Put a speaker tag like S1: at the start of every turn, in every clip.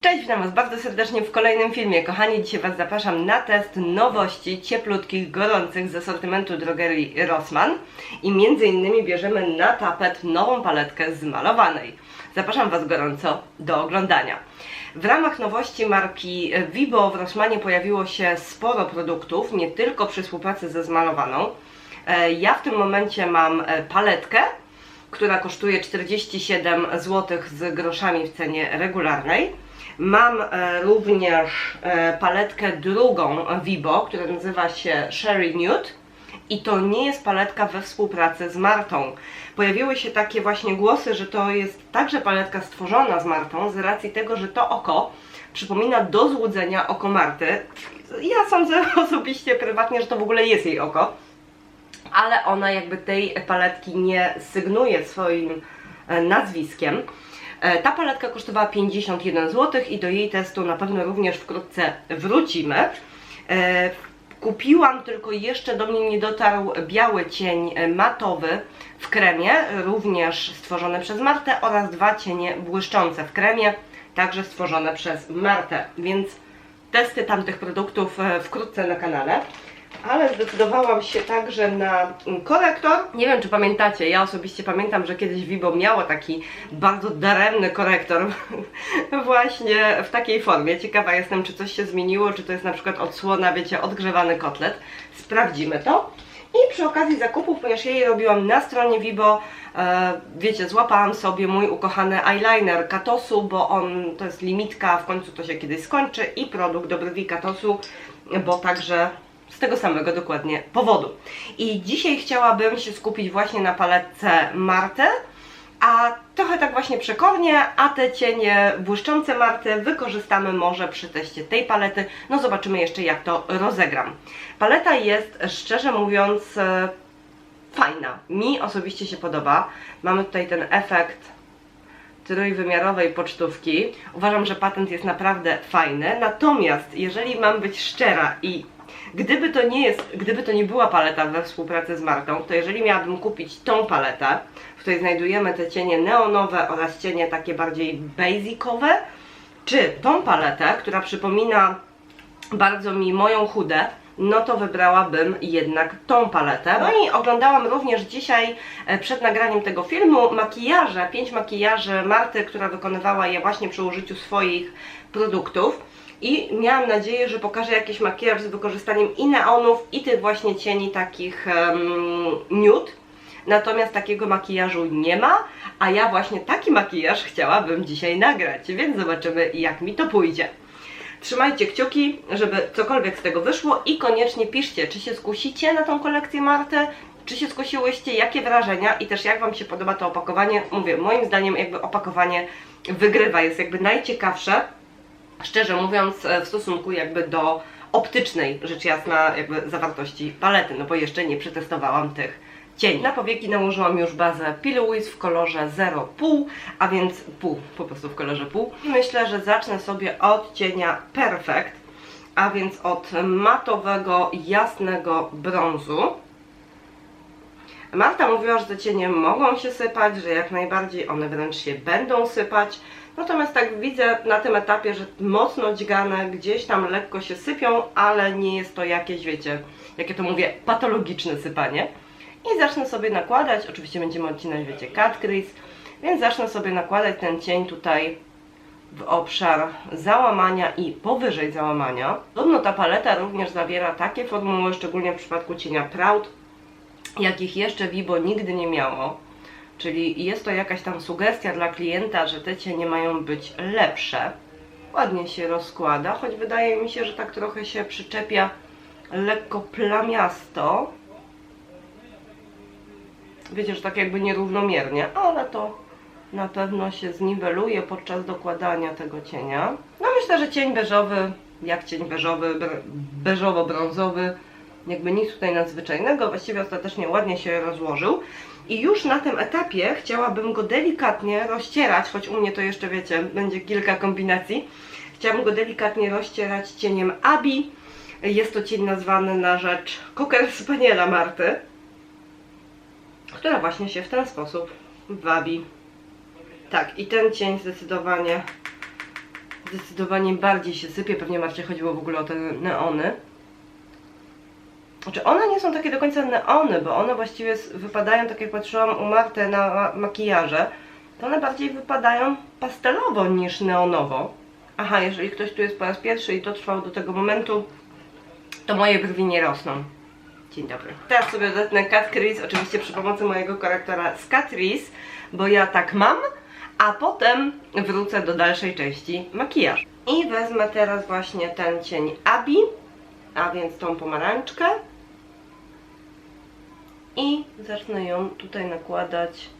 S1: Cześć, witam Was bardzo serdecznie w kolejnym filmie. Kochani, dzisiaj Was zapraszam na test nowości cieplutkich, gorących z asortymentu drogerii Rossmann i między innymi bierzemy na tapet nową paletkę z malowanej. Zapraszam Was gorąco do oglądania. W ramach nowości marki Vibo w Rossmanie pojawiło się sporo produktów, nie tylko przy współpracy ze zmalowaną. E, Ja w tym momencie mam e, paletkę, która kosztuje 47 zł z groszami w cenie regularnej. Mam e, również e, paletkę drugą Vibo, która nazywa się Sherry Nude i to nie jest paletka we współpracy z Martą. Pojawiły się takie właśnie głosy, że to jest także paletka stworzona z Martą z racji tego, że to oko przypomina do złudzenia oko Marty. Ja sądzę osobiście, prywatnie, że to w ogóle jest jej oko ale ona jakby tej paletki nie sygnuje swoim e, nazwiskiem. E, Ta paletka kosztowała 51 zł i do jej testu na pewno również wkrótce wrócimy. E, Kupiłam, tylko jeszcze do mnie nie dotarł biały cień matowy w kremie, również stworzony przez Martę oraz dwa cienie błyszczące w kremie, także stworzone przez Martę, więc testy tamtych produktów e, wkrótce na kanale. Ale zdecydowałam się także na mm, korektor. Nie wiem, czy pamiętacie, ja osobiście pamiętam, że kiedyś Vibo miało taki bardzo daremny korektor właśnie w takiej formie. Ciekawa jestem, czy coś się zmieniło, czy to jest na przykład odsłona, wiecie, odgrzewany kotlet. Sprawdzimy to. I przy okazji zakupów, ponieważ ja je robiłam na stronie Vibo, e, wiecie, złapałam sobie mój ukochany eyeliner Katosu, bo on to jest limitka, w końcu to się kiedyś skończy i produkt do brwi Katosu, bo także z tego samego dokładnie powodu. I dzisiaj chciałabym się skupić właśnie na paletce Marty, a trochę tak właśnie przekornie, a te cienie błyszczące Marty wykorzystamy może przy teście tej palety. No zobaczymy jeszcze jak to rozegram. Paleta jest szczerze mówiąc e, fajna. Mi osobiście się podoba. Mamy tutaj ten efekt trójwymiarowej pocztówki. Uważam, że patent jest naprawdę fajny. Natomiast jeżeli mam być szczera i Gdyby to nie jest, gdyby to nie była paleta we współpracy z Martą, to jeżeli miałabym kupić tą paletę, w której znajdujemy te cienie neonowe oraz cienie takie bardziej basicowe, czy tą paletę, która przypomina bardzo mi moją chudę, no to wybrałabym jednak tą paletę. No i oglądałam również dzisiaj e, przed nagraniem tego filmu makijaże, pięć makijaży Marty, która wykonywała je właśnie przy użyciu swoich produktów i miałam nadzieję, że pokażę jakiś makijaż z wykorzystaniem i neonów, i tych właśnie cieni takich um, nude. Natomiast takiego makijażu nie ma, a ja właśnie taki makijaż chciałabym dzisiaj nagrać, więc zobaczymy jak mi to pójdzie. Trzymajcie kciuki, żeby cokolwiek z tego wyszło i koniecznie piszcie, czy się skusicie na tą kolekcję Marty, czy się skusiłyście, jakie wrażenia i też jak Wam się podoba to opakowanie. Mówię, moim zdaniem jakby opakowanie wygrywa, jest jakby najciekawsze szczerze mówiąc, e, w stosunku jakby do optycznej, rzecz jasna, jakby zawartości palety, no bo jeszcze nie przetestowałam tych cieni. Na powieki nałożyłam już bazę Pillowiz w kolorze 0,5, a więc pół, po prostu w kolorze pół. I myślę, że zacznę sobie od cienia Perfect, a więc od matowego, jasnego brązu. Marta mówiła, że te cienie mogą się sypać, że jak najbardziej one wręcz się będą sypać. Natomiast tak widzę na tym etapie, że mocno dźgane gdzieś tam lekko się sypią, ale nie jest to jakieś, wiecie, jakie to mówię, patologiczne sypanie. I zacznę sobie nakładać, oczywiście będziemy odcinać, wiecie, cut crease, więc zacznę sobie nakładać ten cień tutaj w obszar załamania i powyżej załamania. Podobno ta paleta również zawiera takie formuły, szczególnie w przypadku cienia Proud, jakich jeszcze Vibo nigdy nie miało. Czyli jest to jakaś tam sugestia dla klienta, że te cienie mają być lepsze. Ładnie się rozkłada, choć wydaje mi się, że tak trochę się przyczepia lekko plamiasto. Wiecie, że tak jakby nierównomiernie, ale to na pewno się zniweluje podczas dokładania tego cienia. No myślę, że cień beżowy, jak cień beżowy, beżowo-brązowy, jakby nic tutaj nadzwyczajnego, właściwie ostatecznie ładnie się rozłożył. I już na tym etapie chciałabym go delikatnie rozcierać, choć u mnie to jeszcze wiecie, będzie kilka kombinacji. Chciałabym go delikatnie rozcierać cieniem Abi. Jest to cień nazwany na rzecz Cocker Spaniela Marty, która właśnie się w ten sposób wabi. Tak, i ten cień zdecydowanie zdecydowanie bardziej się sypie. Pewnie Marcie chodziło w ogóle o te neony. Znaczy one nie są takie do końca neony, bo one właściwie wypadają, tak jak patrzyłam u Marty na ma- makijaże, to one bardziej wypadają pastelowo niż neonowo. Aha, jeżeli ktoś tu jest po raz pierwszy i dotrwał do tego momentu, to moje brwi nie rosną. Dzień dobry. Teraz sobie odetnę Cat Crease, oczywiście przy pomocy mojego korektora z Catrice, bo ja tak mam, a potem wrócę do dalszej części makijażu. I wezmę teraz właśnie ten cień Abi, a więc tą pomarańczkę i zacznę ją tutaj nakładać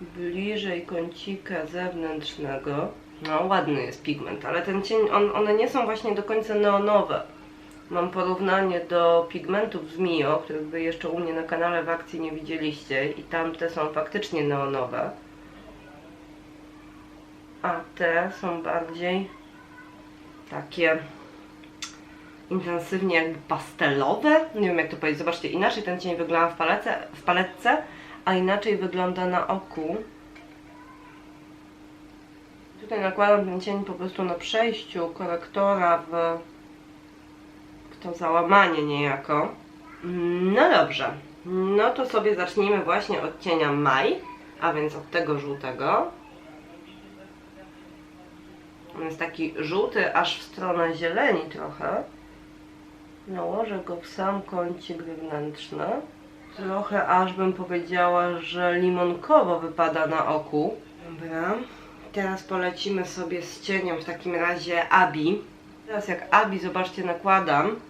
S1: bliżej kącika zewnętrznego. No, ładny jest pigment, ale ten cień, on, one nie są właśnie do końca neonowe. Mam porównanie do pigmentów z Mio, których wy jeszcze u mnie na kanale w akcji nie widzieliście i tamte są faktycznie neonowe. A te są bardziej takie intensywnie jakby pastelowe. Nie wiem jak to powiedzieć. Zobaczcie, inaczej ten cień wygląda w, palece, w paletce, a inaczej wygląda na oku. Tutaj nakładam ten cień po prostu na przejściu korektora w, w to załamanie niejako. No dobrze. No to sobie zacznijmy właśnie od cienia Maj, a więc od tego żółtego. On jest taki żółty aż w stronę zieleni trochę. Nałożę go w sam kącik wewnętrzny. Trochę aż bym powiedziała, że limonkowo wypada na oku. Dobra. Teraz polecimy sobie z cieniem w takim razie Abi. Teraz jak Abi, zobaczcie, nakładam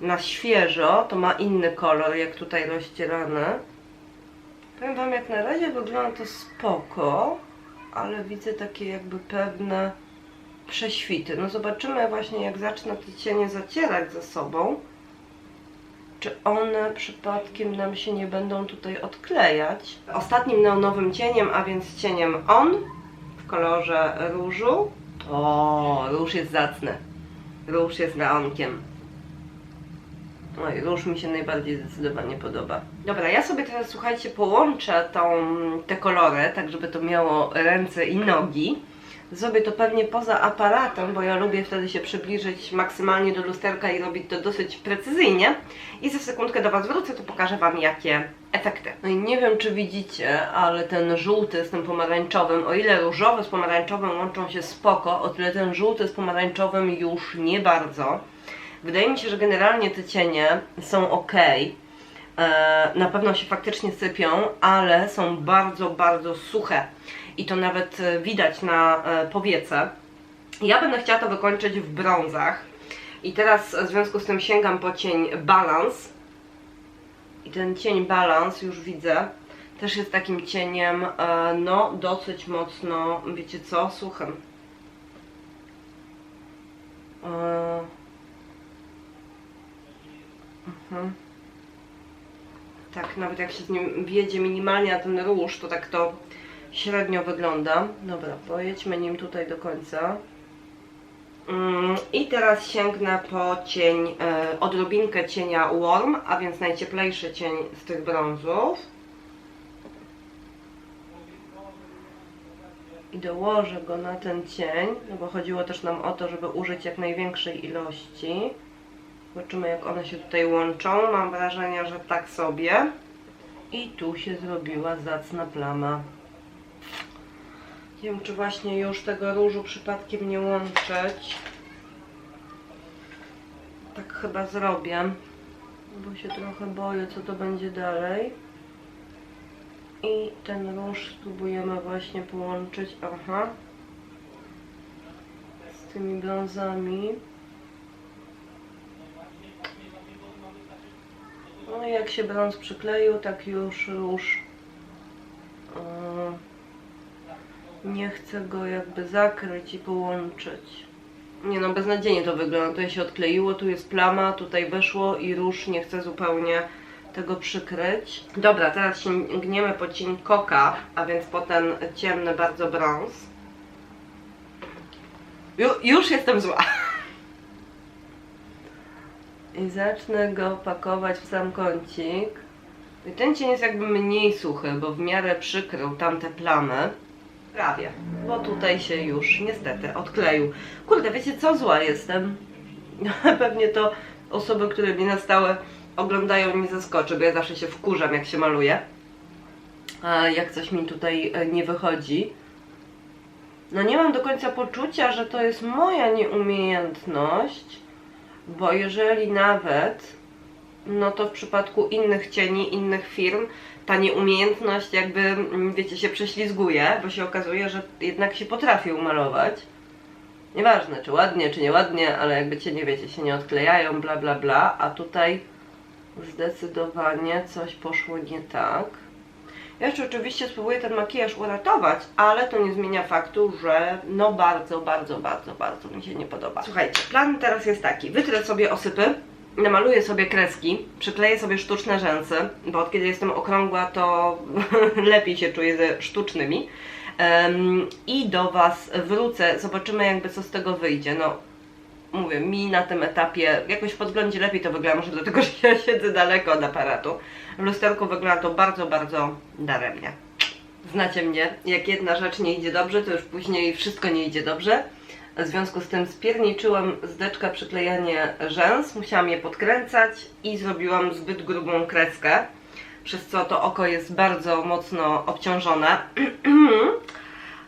S1: na świeżo, to ma inny kolor jak tutaj rozcierane. Powiem Wam, jak na razie wygląda to spoko, ale widzę takie jakby pewne prześwity. No zobaczymy właśnie jak zacznę te cienie zacierać ze sobą, czy one przypadkiem nam się nie będą tutaj odklejać. Ostatnim neonowym cieniem, a więc cieniem On w kolorze różu. O, róż jest zacny. Róż jest neonkiem. Oj, róż mi się najbardziej zdecydowanie podoba. Dobra, ja sobie teraz, słuchajcie, połączę tą, te kolory, tak żeby to miało ręce i nogi. Zrobię to pewnie poza aparatem, bo ja lubię wtedy się przybliżyć maksymalnie do lusterka i robić to dosyć precyzyjnie. I za sekundkę do Was wrócę, to pokażę Wam jakie efekty. No i nie wiem czy widzicie, ale ten żółty z tym pomarańczowym, o ile różowy z pomarańczowym łączą się spoko, o tyle ten żółty z pomarańczowym już nie bardzo. Wydaje mi się, że generalnie te cienie są ok. Na pewno się faktycznie sypią, ale są bardzo, bardzo suche. I to nawet e, widać na e, powiece. Ja będę chciała to wykończyć w brązach. I teraz w związku z tym sięgam po cień Balance. I ten cień Balance już widzę. Też jest takim cieniem, e, no dosyć mocno, wiecie co, suchym. Mhm. Tak, nawet jak się z nim wjedzie minimalnie na ten róż, to tak to średnio wygląda. Dobra, pojedźmy nim tutaj do końca. Mm, I teraz sięgnę po cień, e, odrobinkę cienia Warm, a więc najcieplejszy cień z tych brązów. I dołożę go na ten cień, no bo chodziło też nam o to, żeby użyć jak największej ilości. Zobaczymy jak one się tutaj łączą. Mam wrażenie, że tak sobie. I tu się zrobiła zacna plama. Nie wiem, czy właśnie już tego różu przypadkiem nie łączyć. Tak chyba zrobię, bo się trochę boję, co to będzie dalej. I ten róż spróbujemy właśnie połączyć, aha, z tymi brązami. No i jak się brąz przykleił, tak już róż yy, nie chcę go jakby zakryć i połączyć. Nie no, beznadziejnie to wygląda. Tutaj się odkleiło, tu jest plama, tutaj weszło i róż nie chce zupełnie tego przykryć. Dobra, teraz sięgniemy po cień koka, a więc po ten ciemny bardzo brąz. Ju, już jestem zła. I zacznę go pakować w sam kącik. I ten cień jest jakby mniej suchy, bo w miarę przykrył tamte plamy. Prawie, bo tutaj się już niestety odkleił. Kurde, wiecie co? Zła jestem. Pewnie to osoby, które mnie na stałe oglądają nie zaskoczy, bo ja zawsze się wkurzam jak się maluję. Jak coś mi tutaj e, nie wychodzi. No nie mam do końca poczucia, że to jest moja nieumiejętność, bo jeżeli nawet, no to w przypadku innych cieni, innych firm, ta nieumiejętność jakby, mm, wiecie, się prześlizguje, bo się okazuje, że jednak się potrafi umalować. Nieważne, czy ładnie, czy nieładnie, ale jakby cienie, wiecie, się nie odklejają, bla, bla, bla, a tutaj zdecydowanie coś poszło nie tak. Ja jeszcze oczywiście spróbuję ten makijaż uratować, ale to nie zmienia faktu, że no bardzo, bardzo, bardzo, bardzo mi się nie podoba. Słuchajcie, plan teraz jest taki. Wytrę sobie osypy, namaluję sobie kreski, przykleję sobie sztuczne rzęsy, bo od kiedy jestem okrągła, to lepiej się czuję ze sztucznymi. Em, I do Was wrócę, zobaczymy jakby co z tego wyjdzie. No, mówię, mi na tym etapie jakoś w podglądzie lepiej to wygląda, może dlatego, że ja siedzę daleko od aparatu. W lusterku wygląda to bardzo, bardzo daremnie. Znacie mnie, jak jedna rzecz nie idzie dobrze, to już później wszystko nie idzie dobrze. W związku z tym spierniczyłam z deczka przyklejanie rzęs, musiałam je podkręcać i zrobiłam zbyt grubą kreskę, przez co to oko jest bardzo mocno obciążone.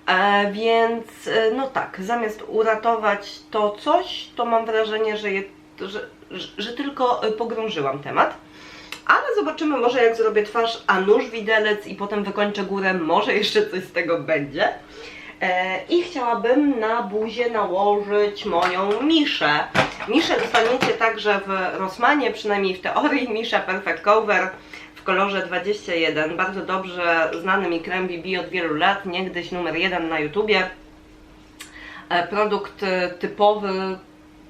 S1: E, więc e, no tak, zamiast uratować to coś, to mam wrażenie, że, je, że, że, że tylko e, pogrążyłam temat. Ale zobaczymy może jak zrobię twarz, a nóż widelec i potem wykończę górę, może jeszcze coś z tego będzie. E, I chciałabym na buzię nałożyć moją miszę. Miszę dostaniecie także w Rossmanie, przynajmniej w teorii, Misza Perfect Cover w kolorze 21. Bardzo dobrze znany mi krem BB od wielu lat, niegdyś numer jeden na YouTubie. E, Produkt e, typowy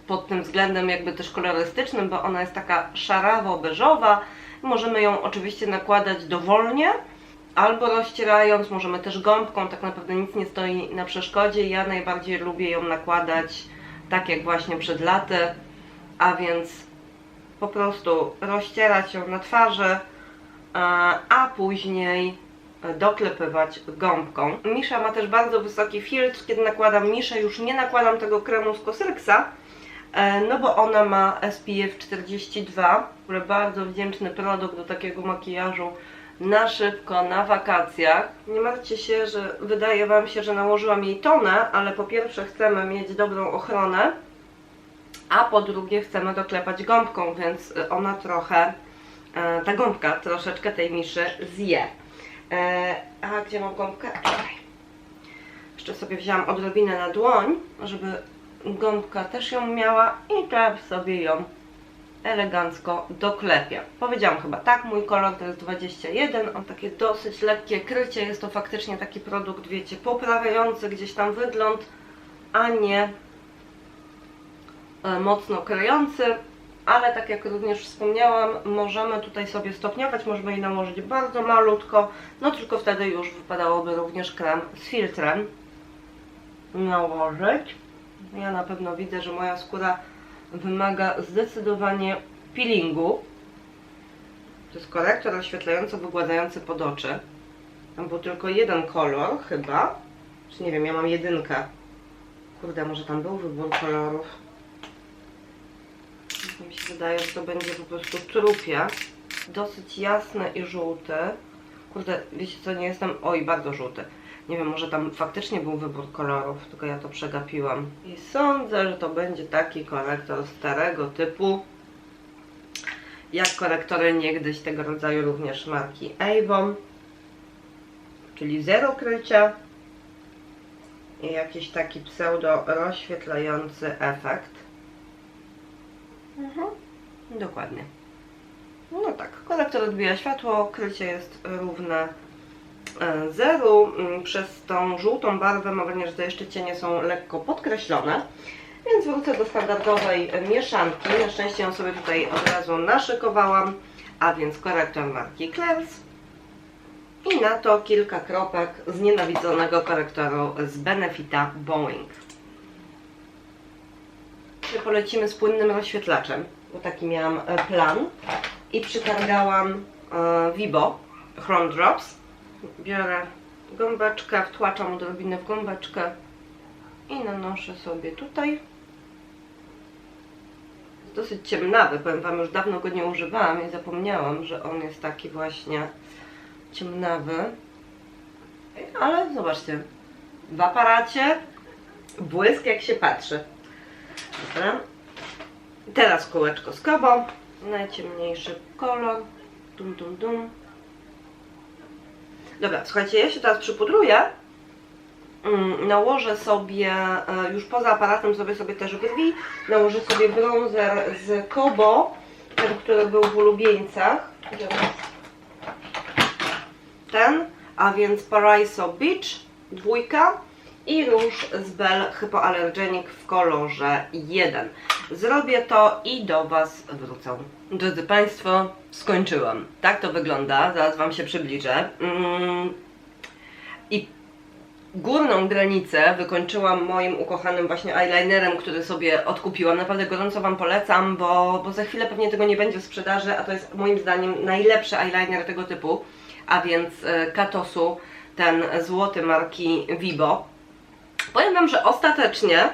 S1: pod tym względem jakby też kolorystycznym, bo ona jest taka szarawo-beżowa. Możemy ją oczywiście nakładać dowolnie, albo rozcierając, możemy też gąbką, tak naprawdę nic nie stoi na przeszkodzie. Ja najbardziej lubię ją nakładać tak jak właśnie przed laty, a więc po prostu rozcierać ją na twarzy, a a później doklepywać gąbką. Misza ma też bardzo wysoki filtr, kiedy nakładam Miszę, już nie nakładam tego kremu z Cosrxa, e, no bo ona ma SPF 42, który bardzo wdzięczny produkt do takiego makijażu na szybko, na wakacjach. Nie martwcie się, że wydaje Wam się, że nałożyłam jej tonę, ale po pierwsze chcemy mieć dobrą ochronę, a po drugie chcemy doklepać gąbką, więc ona trochę, e, ta gąbka troszeczkę tej miszy zje. E, a gdzie mam gąbkę? Tutaj. Jeszcze sobie wzięłam odrobinę na dłoń, żeby gąbka też ją miała i teraz sobie ją elegancko doklepię. Powiedziałam chyba tak, mój kolor to jest 21, on takie dosyć lekkie krycie, jest to faktycznie taki produkt, wiecie, poprawiający gdzieś tam wygląd, a nie e, mocno kryjący, ale tak jak również wspomniałam, możemy tutaj sobie stopniować, możemy jej nałożyć bardzo malutko, no tylko wtedy już wypadałoby również krem z filtrem nałożyć. Ja na pewno widzę, że moja skóra wymaga zdecydowanie peelingu. To jest korektor oświetlający, wygładzający pod oczy. Tam był tylko jeden kolor chyba. Czy nie wiem, ja mam jedynkę. Kurde, może tam był wybór kolorów. Mi się wydaje, że to będzie po prostu trupia. Dosyć jasny i żółty. Kurde, wiecie co, nie jestem... Oj, bardzo żółty. Nie wiem, może tam faktycznie był wybór kolorów, tylko ja to przegapiłam. I sądzę, że to będzie taki korektor starego typu, jak korektory niegdyś tego rodzaju również marki Avon, czyli zero krycia i jakiś taki pseudo rozświetlający efekt. Mhm, dokładnie. No tak, korektor odbija światło, krycie jest równe zeru. Mm, Przez tą żółtą barwę mam wrażenie, że te jeszcze cienie są lekko podkreślone. Więc wrócę do standardowej mieszanki. Na szczęście ją sobie tutaj od razu naszykowałam. A więc korektor marki Claire's. I na to kilka kropek z nienawidzonego korektoru z Benefita Boeing. Polecimy z płynnym rozświetlaczem, bo taki miałam plan. I przytargałam e, Vibo Chrome Drops. Biorę gąbeczkę, wtłaczam odrobinę w gąbeczkę i nanoszę sobie tutaj. Jest dosyć ciemnawy, powiem Wam, już dawno go nie używałam i zapomniałam, że on jest taki właśnie ciemnawy. Ale zobaczcie, w aparacie błysk jak się patrzy. Dobra. Teraz kółeczko z kobą, najciemniejszy kolor, dum dum dum. Dobra, słuchajcie, ja się teraz przypudruję. Mm, Nałożę sobie, e, już poza aparatem zrobię sobie też brwi. Nałożę sobie bronzer z Kobo, ten, który był w ulubieńcach. Ten, a więc Paraiso Beach, dwójka i róż z Bell Hypoallergenic w kolorze 1. Zrobię to i do Was wrócę. Drodzy Państwo, skończyłam. Tak to wygląda, zaraz Wam się przybliżę. Mm. I górną granicę wykończyłam moim ukochanym właśnie eyelinerem, który sobie odkupiłam. Naprawdę gorąco Wam polecam, bo, bo za chwilę pewnie tego nie będzie w sprzedaży, a to jest moim zdaniem najlepszy eyeliner tego typu, a więc e, Katosu, ten złoty marki Vibo. Powiem Wam, że ostatecznie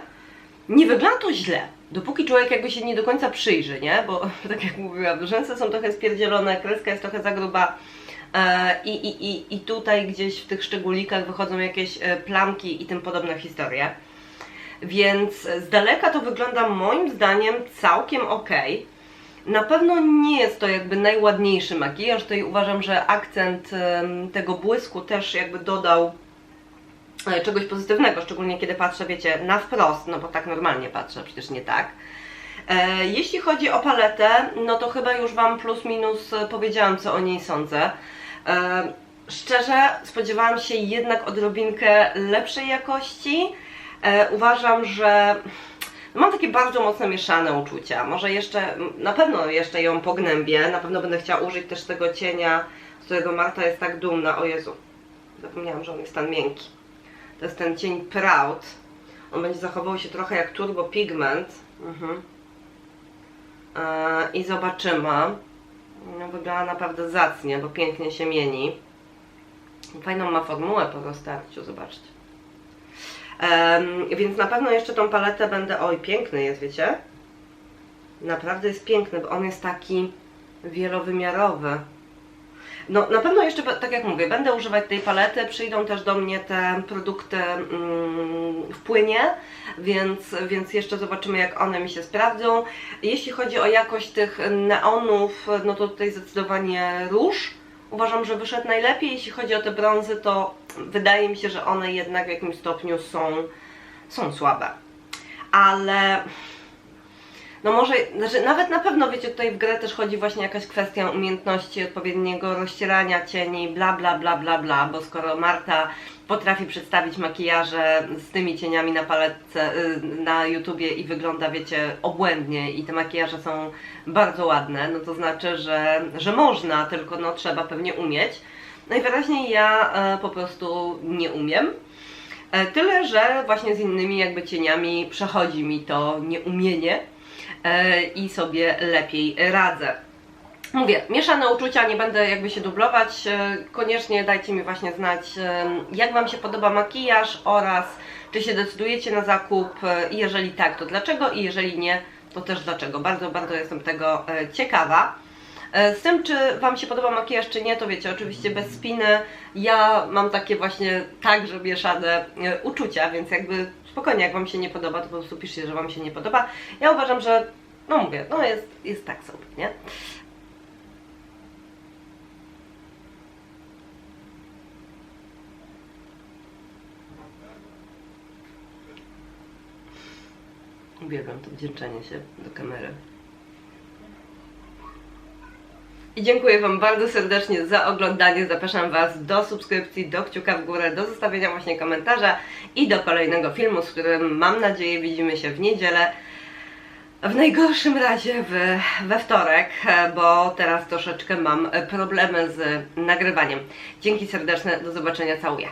S1: nie wygląda to źle, dopóki człowiek jakby się nie do końca przyjrzy, nie? Bo tak jak mówiłam, rzęsy są trochę spierdzielone, kreska jest trochę za gruba e, i, i, i, i tutaj gdzieś w tych szczególikach wychodzą jakieś e, plamki i tym podobne historie. Więc z daleka to wygląda moim zdaniem całkiem ok. Na pewno nie jest to jakby najładniejszy makijaż, tutaj uważam, że akcent tego błysku też jakby dodał czegoś pozytywnego, szczególnie kiedy patrzę, wiecie, na wprost, no bo tak normalnie patrzę, przecież nie tak. E, Jeśli chodzi o paletę, no to chyba już Wam plus minus e, powiedziałam, co o niej sądzę. E, Szczerze, spodziewałam się jednak odrobinkę lepszej jakości. E, Uważam, że mam takie bardzo mocno mieszane uczucia. Może jeszcze, na pewno jeszcze ją pognębię, na pewno będę chciała użyć też tego cienia, z którego Marta jest tak dumna. O Jezu, zapomniałam, że on jest ten miękki. To jest ten cień Proud. On będzie zachował się trochę jak Turbo Pigment. Mhm. Eee, I zobaczymy. No, wygląda naprawdę zacnie, bo pięknie się mieni. Fajną ma formułę po roztarciu, zobaczcie. Em, więc na pewno jeszcze tą paletę będę. Oj, piękny jest, wiecie? Naprawdę jest piękny, bo on jest taki wielowymiarowy. No, na pewno jeszcze, tak jak mówię, będę używać tej palety. Przyjdą też do mnie te produkty mm, w płynie, więc, więc jeszcze zobaczymy, jak one mi się sprawdzą. Jeśli chodzi o jakość tych neonów, no to tutaj zdecydowanie róż. Uważam, że wyszedł najlepiej. Jeśli chodzi o te brązy, to wydaje mi się, że one jednak w jakimś stopniu są, są słabe. Ale no może, znaczy nawet na pewno, wiecie, tutaj w grę też chodzi właśnie jakaś kwestia umiejętności odpowiedniego rozcierania cieni, bla bla bla bla bla, bo skoro Marta potrafi przedstawić makijaże z tymi cieniami na paletce y, na YouTubie i wygląda, wiecie, obłędnie i te makijaże są bardzo ładne, no to znaczy, że, że można, tylko no trzeba pewnie umieć. Najwyraźniej ja e, po prostu nie umiem. E, Tyle, że właśnie z innymi jakby cieniami przechodzi mi to nieumienie i sobie lepiej radzę. Mówię, mieszane uczucia, nie będę jakby się dublować. e, Koniecznie dajcie mi właśnie znać, e, jak Wam się podoba makijaż oraz czy się decydujecie na zakup. e, Jeżeli tak, to dlaczego? I jeżeli nie, to też dlaczego. Bardzo, bardzo jestem tego e, ciekawa. E, Z tym, czy Wam się podoba makijaż, czy nie, to wiecie, oczywiście bez spiny. Ja mam takie właśnie także mieszane e, uczucia, więc jakby spokojnie, jak Wam się nie podoba, to po prostu piszcie, że Wam się nie podoba. Ja uważam, że, no mówię, no jest, jest tak sobie, nie? Uwielbiam to wdzięczenie się do kamery. I dziękuję Wam bardzo serdecznie za oglądanie. Zapraszam Was do subskrypcji, do kciuka w górę, do zostawienia właśnie komentarza i do kolejnego filmu, z którym mam nadzieję widzimy się w niedzielę. W najgorszym razie w, we wtorek, e, bo teraz troszeczkę mam problemy z nagrywaniem. Dzięki serdeczne, do zobaczenia, całuję.